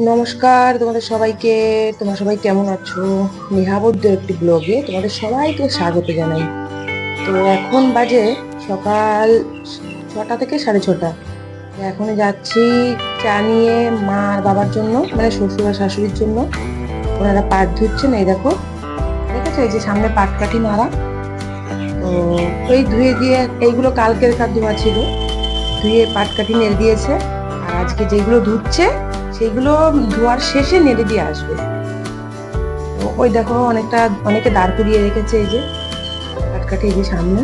নমস্কার, তোমাদের সবাইকে। তোমরা সবাই কেমন আছো? নেহাবদ্যের একটি ব্লগে তোমাদের সবাইকে স্বাগত জানাই। তো এখন বাজে সকাল ছটা থেকে সাড়ে ছটা। এখন যাচ্ছি চা নিয়ে মা আর বাবার জন্য মানে শ্বশুর আর শাশুড়ির জন্য। ওনারা পাট ধুচ্ছেন, এই দেখো। ঠিক আছে? এই যে সামনে পাট কাঠি নাড়া তো ওই ধুয়ে দিয়ে এইগুলো কালকের কার ধোয়া ছিল। ধুয়ে পাট কাঠি নেড়ে দিয়েছে। আর আজকে যেগুলো ধুচ্ছে সেগুলো ধোয়ার শেষে নেড়ে দিয়ে আসবে। ওই দেখো অনেকটা, অনেকে দাঁড় করিয়ে রেখেছে এই যে কাটকাটি এই যে সামনে।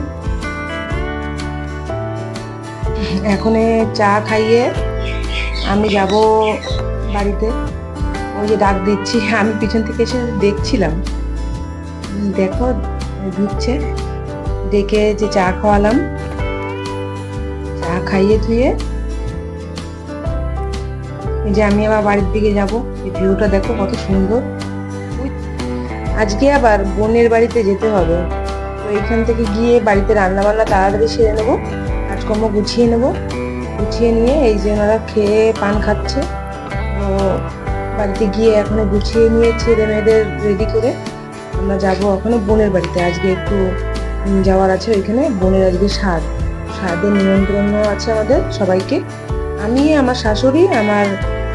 এখন চা খাইয়ে আমি যাব বাড়িতে। ওই যে ডাক দিচ্ছি, আমি পিছন থেকে এসে দেখছিলাম। দেখো, ঢুকছে, ডেকে যে চা খাওয়ালাম। চা খাইয়ে ধুয়ে এই যে আমি আবার বাড়ির দিকে যাব, এই ভিউটা দেখো কত সুন্দর। আজকে আবার বোনের বাড়িতে যেতে হবে। তো এখান থেকে গিয়ে বাড়িতে রান্না বান্না তাড়াতাড়ি সেরে নেব, কাজকর্ম গুছিয়ে নেব। গুছিয়ে নিয়ে এই যে ওনারা খেয়ে পান খাচ্ছে। তো বাড়িতে গিয়ে এখনও গুছিয়ে নিয়ে ছেলে মেয়েদের রেডি করে। আমরা যাব ওখানে বোনের বাড়িতে। আজকে একটু যাওয়ার আছে ওইখানে, বোনের আজকে স্বাদ স্বাদের নিমন্ত্রণ আছে আমাদের সবাইকে। আমি, আমার শাশুড়ি, আমার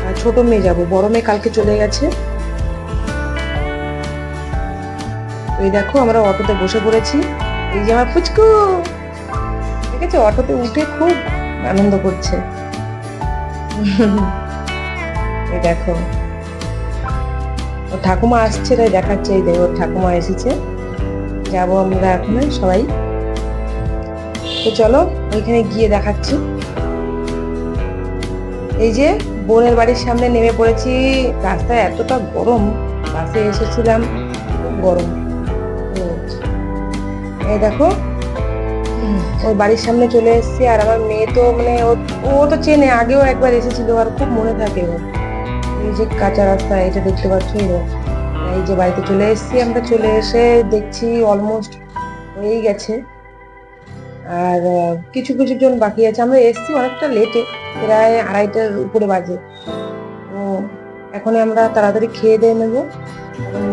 আহ, ছোট মেয়ে যাব। বড় মেয়ে কালকে চলে গেছে। এই দেখো আমরা অটোতে বসে পড়েছি। এই যে আমার ফুচকু। ঠিক আছে অটোতে উঠে খুব আনন্দ করছে। এই দেখো। ও ঠাকুমা আসছে তাই দেখাচ্ছে। এই দেখো ওর ঠাকুমা এসেছে। যাব আমরা এখন সবাই। তো চলো ওইখানে গিয়ে দেখাচ্ছি। এই যে বোনের বাড়ির সামনে নেমে পড়েছি। রাস্তায় এতটা গরম, বাসে এসেছিলাম, খুব গরম। এই দেখো ওই বাড়ির সামনে চলে এসেছি আর আমার মেয়ে তো মানে ও- তো চেনে, আগেও একবার এসেছিল আর খুব মনে থাকে ওর। এই যে কাঁচা রাস্তা এটা দেখতে পাচ্ছ এই যে বাড়িতে চলে এসেছি আমরা, চলে এসে দেখছি অলমোস্ট হয়েই গেছে। আর কিছু কিছু জন বাকি আছে। আমরা এসেছি অনেকটা লেটে প্রায় আড়াইটার উপরে বাজে। তো এখন আমরা তাড়াতাড়ি খেয়ে দিয়ে নেব।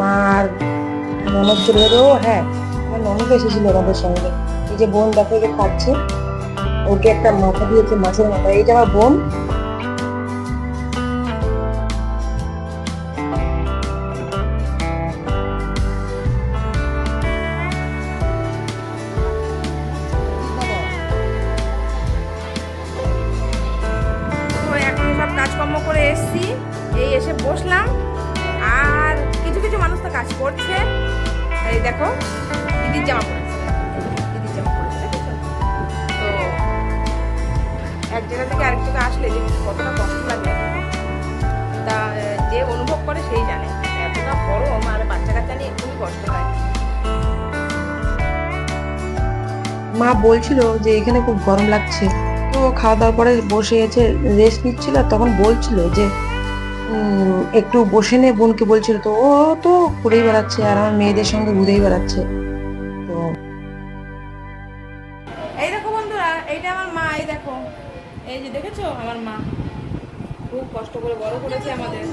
মা আর ননদ চলে ও হ্যাঁ আমার ননদ এসেছিল আমাদের সঙ্গে। এই যে বোন দেখো যে খাচ্ছে। ওকে একটা মাথা দিয়েছে, মাছের মাথা এইটা আমার বোন এই এসে বসলাম, আর কিছু কিছু মানুষ তো কাজ করছে। এই দেখো, দিদির জামা পড়েছে, দিদির জামা পড়েছে তো এক জায়গা থেকে আরেক জায়গায় আসলে যে কতটা কষ্ট লাগে, তা যে অনুভব করে সেই জানে। এতটা গরম আর বাচ্চা কাচ্চা নিয়ে খুবই কষ্ট হয়। মা বলছিল যে এখানে খুব গরম লাগছে। তো খাওয়া দাওয়ার পরে বসে এসে রেস্ট নিচ্ছিল তখন বলছিল যে একটু বসে নে, বোনকে বলছিল তো, ও তো ঘুরেই বেড়াচ্ছে আর আমার মেয়েদের সঙ্গে ঘুরেই বেড়াচ্ছে। তো এই দেখো বন্ধুরা, এইটা আমার মা, এই দেখো। এই যে দেখেছ? আমার মা। খুব কষ্ট করে বড় করেছে আমাদের।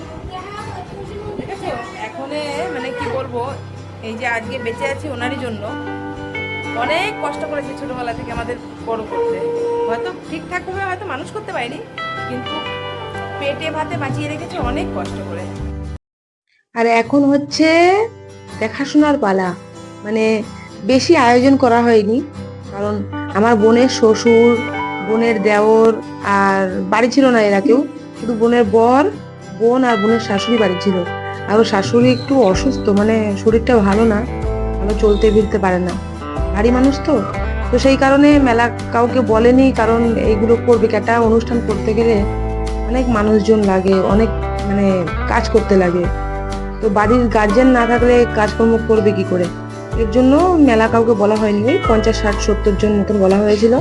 দেখেছ? এখনে মানে কি বলব, এই যে আজকে বেঁচে আছি ওনারই জন্য। অনেক কষ্ট করেছে ছোটবেলা থেকে আমাদের বড় করতে। হয়তো ঠিকঠাকভাবে হয়তো মানুষ করতে পারিনি, কিন্তু পেটে ভাতে বাঁচিয়ে রেখেছে অনেক কষ্ট করে। আর এখন হচ্ছে দেখাশোনার পালা। মানে বেশি আয়োজন করা হয়নি। কারণ আমার বোনের শ্বশুর, বোনের দেওর আর বাড়ি ছিল না এরা কেউ। শুধু বোনের বর, বোন আর বোনের শাশুড়ি বাড়ি ছিল। আর ওর শাশুড়ি একটু অসুস্থ মানে শরীরটা ভালো না। ভালো চলতে ফিরতে পারে না। ভারী মানুষ তো। তো সেই কারণে মেলা কাউকে বলেনি, কারণ এইগুলো করবে। একটা অনুষ্ঠান করতে গেলে অনেক মানুষজন লাগে অনেক মানে কাজ করতে লাগে। তো বাড়ির গার্জেন না থাকলে কাজকর্ম করবে কি করে? এর জন্য মেলা কাউকে বলা হয়নি ওই পঞ্চাশ ষাট সত্তর জন মতন বলা হয়েছিল।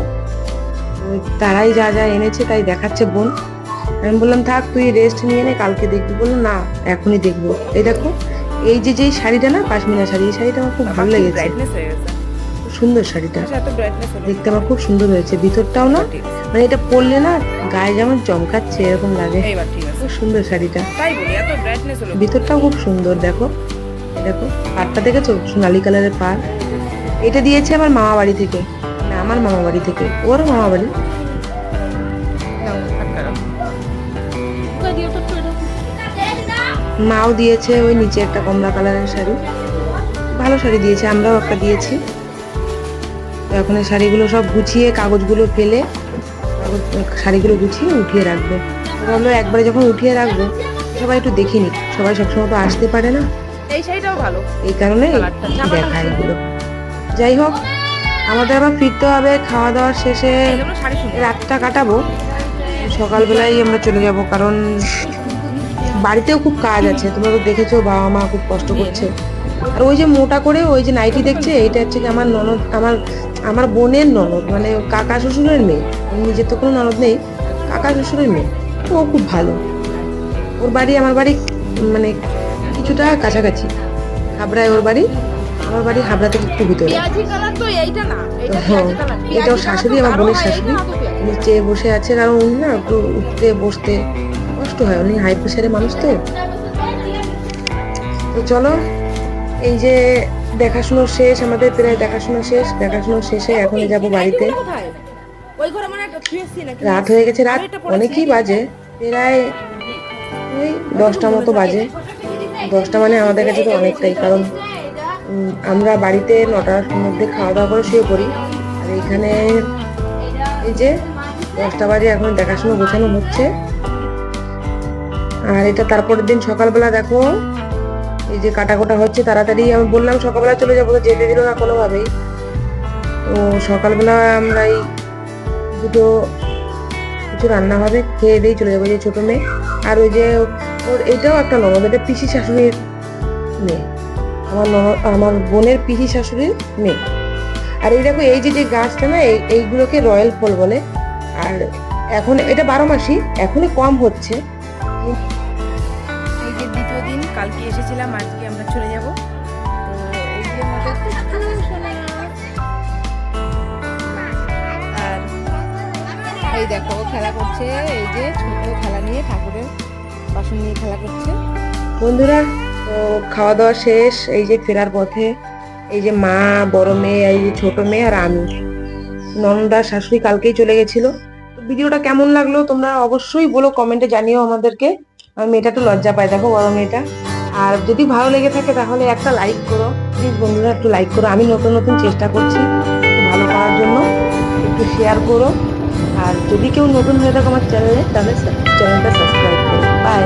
তারাই যা যা এনেছে তাই দেখাচ্ছে বোন। আমি বললাম থাক তুই রেস্ট নিয়ে নে কালকে দেখবি। বলল না এখনই দেখব। এই দেখো এই যে যেই শাড়িটা না কাশ্মীরা শাড়ি এই শাড়িটা আমার খুব ভালো লেগেছে। সুন্দর শাড়িটা। এত ব্রাইটনেস হলো। দেখতে আমার খুব সুন্দর হয়েছে। ভিতরটাও না মানে এটা পরলে না গায়ে যেমন চমকাচ্ছে এরকম লাগে। এইবার ঠিক আছে। খুব সুন্দর শাড়িটা। ভিতরটাও খুব সুন্দর দেখো। দেখো পাড়টা দেখেছ? সোনালি কালারের পাড়। এটা দিয়েছে আমার মামা বাড়ি থেকে। না আমার মামা বাড়ি থেকে। ওর মামা বাড়ি। মাও দিয়েছে ওই নিচে একটা কমলা কালারের শাড়ি। ভালো শাড়ি দিয়েছে আমরাও একটা দিয়েছি। এখন শাড়িগুলো সব গুছিয়ে কাগজগুলো ফেলে কাগজ শাড়িগুলো গুছিয়ে উঠিয়ে রাখব। ভাবলো একবারে যখন উঠিয়ে রাখব সবাই একটু দেখে নিক। সবাই সবসময় তো আসতে পারে না। এই শাড়িটাও ভালো। এই কারণে দেখা এগুলো। যাই হোক আমাদের আবার ফিরতে হবে খাওয়া দাওয়ার শেষে রাতটা কাটাবো। সকালবেলায় আমরা চলে যাব কারণ বাড়িতেও খুব কাজ আছে। তোমরা তো দেখেছ বাবা মা খুব কষ্ট করছে। আর ওই যে মোটা করে ওই যে নাইটি দেখছে এইটা হচ্ছে কি আমার ননদ আমার আমার বোনের ননদ মানে কাকা শ্বশুরের মেয়ে ওর নিজের তো কোনো ননদ নেই কাকা শ্বশুরের মেয়ে তো ও খুব ভালো। ওর বাড়ি আমার বাড়ি মানে কিছুটা কাছাকাছি। হাবড়ায় ওর বাড়ি আমার বাড়ি হাবড়া থেকে একটু ভিতরে। এটা হ্যাঁ কালার। এটাও শাশুড়ি আমার বোনের শাশুড়ি। নিচে বসে আছে কারণ উনি না একটু উঠতে বসতে কষ্ট হয়। উনি হাই প্রেশারের মানুষ তো। তো চলো এই যে দেখাশুনো শেষ আমাদের প্রায় দেখাশুনো শেষ দেখাশুনো শেষে এখন যাব বাড়িতে। মানে রাত হয়ে গেছে রাত। অনেকই বাজে। প্রায় ওই দশটা মতো বাজে। দশটা মানে আমাদের কাছে তো অনেকটাই কারণ আমরা বাড়িতে নটার মধ্যে খাওয়া দাওয়া করে শুয়ে পড়ি। আর এইখানে এই যে দশটা বাজে এখন দেখাশুনো গোছানো হচ্ছে। আর এটা তারপরের দিন সকালবেলা দেখো এই যে কাটা কোটা হচ্ছে, তাড়াতাড়ি আমি বললাম সকালবেলা চলে যাব, তো যেতে দিল না কোনোভাবেই। তো সকালবেলা আমরা এই দুটো কিছু রান্না হবে, খেয়ে দিয়েই চলে যাব যে ছোটো মেয়ে। আর ওই যে ওর এটাও একটা ননদ, এটা পিসি শাশুড়ির মেয়ে। আমার ননদ, আমার বোনের পিসি শাশুড়ির মেয়ে। আর এই দেখো, এই যে যে গাছটা না, এই- এইগুলোকে রয়্যাল ফল বলে। আর এখন, এটা বারো মাসি এখনই কম হচ্ছে। দিন, কালকে এসেছিলাম, আজকে আমরা চলে যাব। আর এই দেখো খেলা করছে, এই যে ছোট খেলা নিয়ে ঠাকুরের বাসন নিয়ে খেলা করছে। বন্ধুরা, তো খাওয়া দাওয়া শেষ, এই যে ফেরার পথে, এই যে মা, বড় মেয়ে, এই যে ছোট মেয়ে আর আমি। ননদার শাশুড়ি কালকেই চলে গেছিল। ভিডিওটা কেমন লাগল তোমরা অবশ্যই বলো, কমেন্টে জানিও আমাদেরকে। আমার মেয়েটা একটু লজ্জা পায়। দেখো বড় মেয়েটা। আর যদি ভালো লেগে থাকে, তাহলে একটা লাইক করো। প্লিজ বন্ধুরা, একটু লাইক করো। আমি নতুন নতুন চেষ্টা করছি একটু ভালো করার জন্য। একটু শেয়ার করো। আর যদি কেউ নতুন হয়ে থাকো আমার চ্যানেলে তাহলে চ্যানেলটা সাবস্ক্রাইব করো। বাই